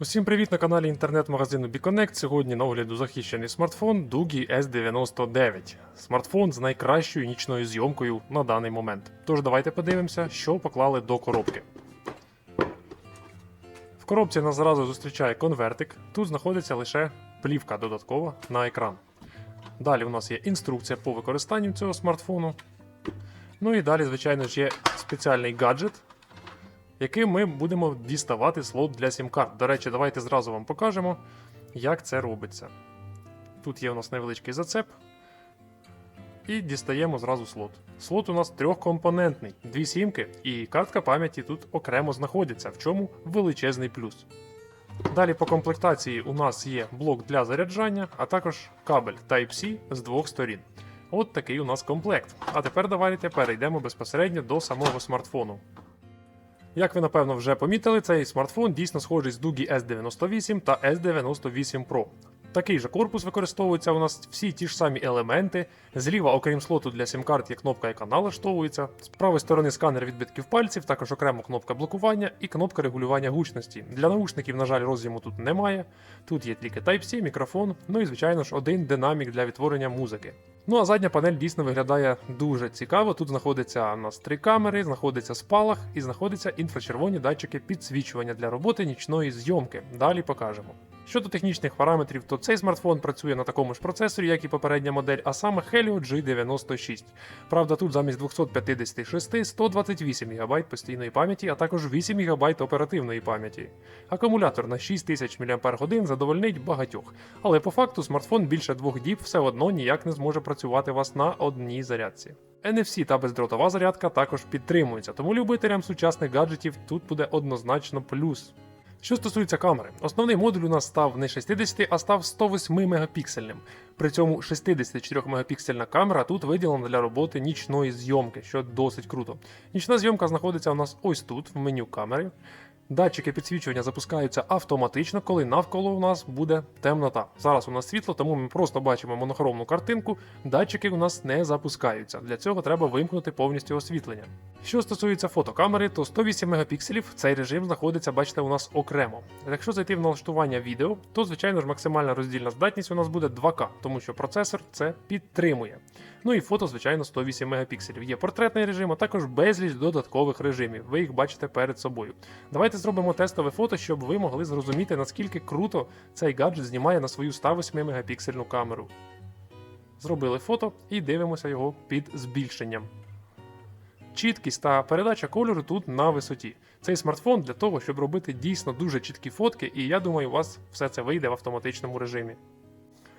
Усім привіт на каналі інтернет-магазину Biconnect. Сьогодні на огляду захищений смартфон Dugi S99. Смартфон з найкращою нічною зйомкою на даний момент. Тож давайте подивимося, що поклали до коробки. В коробці нас зразу зустрічає конвертик. Тут знаходиться лише плівка додаткова на екран. Далі у нас є інструкція по використанню цього смартфону. Ну і далі, звичайно ж, є спеціальний гаджет, яким ми будемо діставати слот для сім-карт. До речі, давайте зразу вам покажемо, як це робиться. Тут є у нас невеличкий зацеп. І дістаємо зразу слот. Слот у нас трьохкомпонентний, дві сімки, і картка пам'яті тут окремо знаходиться, в чому величезний плюс. Далі по комплектації у нас є блок для заряджання, а також кабель Type-C з двох сторін. От такий у нас комплект. А тепер давайте перейдемо безпосередньо до самого смартфону. Як ви напевно вже помітили, цей смартфон дійсно схожий з Dugi S98 та S98 Pro. Такий же корпус використовується у нас всі ті ж самі елементи. Зліва, окрім слоту для сім-карт, є кнопка, яка налаштовується. З правої сторони сканер відбитків пальців, також окремо кнопка блокування і кнопка регулювання гучності. Для наушників, на жаль, роз'єму тут немає. Тут є тільки Type-C, мікрофон, ну і звичайно ж один динамік для відтворення музики. Ну а задня панель дійсно виглядає дуже цікаво. Тут знаходиться у нас три камери, знаходиться спалах і знаходяться інфрачервоні датчики підсвічування для роботи нічної зйомки. Далі покажемо. Щодо технічних параметрів, то цей смартфон працює на такому ж процесорі, як і попередня модель, а саме Helio G96. Правда, тут замість 256 128 ГБ постійної пам'яті, а також 8 ГБ оперативної пам'яті. Акумулятор на 6000 мАч задовольнить багатьох, але по факту смартфон більше двох діб все одно ніяк не зможе працювати вас на одній зарядці. NFC та бездротова зарядка також підтримуються, тому любителям сучасних гаджетів тут буде однозначно плюс. Що стосується камери, основний модуль у нас став не 60, а став 108 мегапіксельним. При цьому 64 мегапіксельна камера тут виділена для роботи нічної зйомки, що досить круто. Нічна зйомка знаходиться у нас ось тут, в меню камери. Датчики підсвічування запускаються автоматично, коли навколо у нас буде темнота. Зараз у нас світло, тому ми просто бачимо монохромну картинку. Датчики у нас не запускаються. Для цього треба вимкнути повністю освітлення. Що стосується фотокамери, то 108 мегапікселів цей режим знаходиться, бачите, у нас окремо. Якщо зайти в налаштування відео, то звичайно ж максимальна роздільна здатність у нас буде 2К, тому що процесор це підтримує. Ну і фото, звичайно, 108 мегапікселів. Є портретний режим, а також безліч додаткових режимів. Ви їх бачите перед собою. Давайте зробимо тестове фото, щоб ви могли зрозуміти, наскільки круто цей гаджет знімає на свою 108 мегапіксельну камеру. Зробили фото і дивимося його під збільшенням. Чіткість та передача кольору тут на висоті. Цей смартфон для того, щоб робити дійсно дуже чіткі фотки, і я думаю, у вас все це вийде в автоматичному режимі.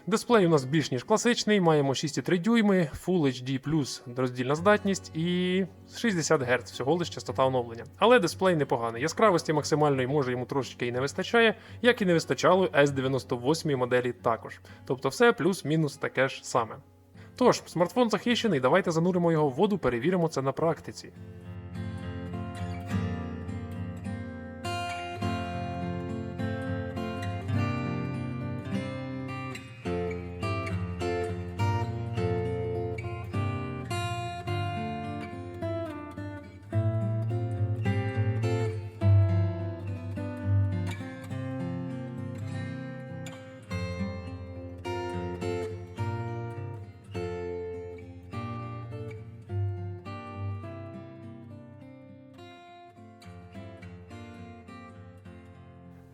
Дисплей у нас більш ніж класичний, маємо 6,3 дюйми, Full HD роздільна здатність і 60 Гц всього лиш частота оновлення. Але дисплей непоганий. Яскравості максимальної може йому трошечки і не вистачає, як і не вистачало S98 моделі також. Тобто все плюс-мінус таке ж саме. Тож, смартфон захищений, давайте зануримо його в воду, перевіримо це на практиці.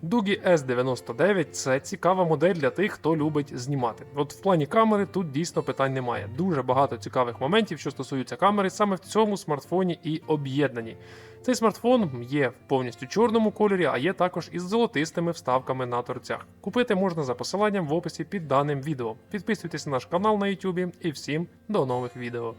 Дугі S99 це цікава модель для тих, хто любить знімати. От в плані камери тут дійсно питань немає. Дуже багато цікавих моментів, що стосуються камери, саме в цьому смартфоні і об'єднані. Цей смартфон є в повністю чорному кольорі, а є також із золотистими вставками на торцях. Купити можна за посиланням в описі під даним відео. Підписуйтесь на наш канал на YouTube і всім до нових відео.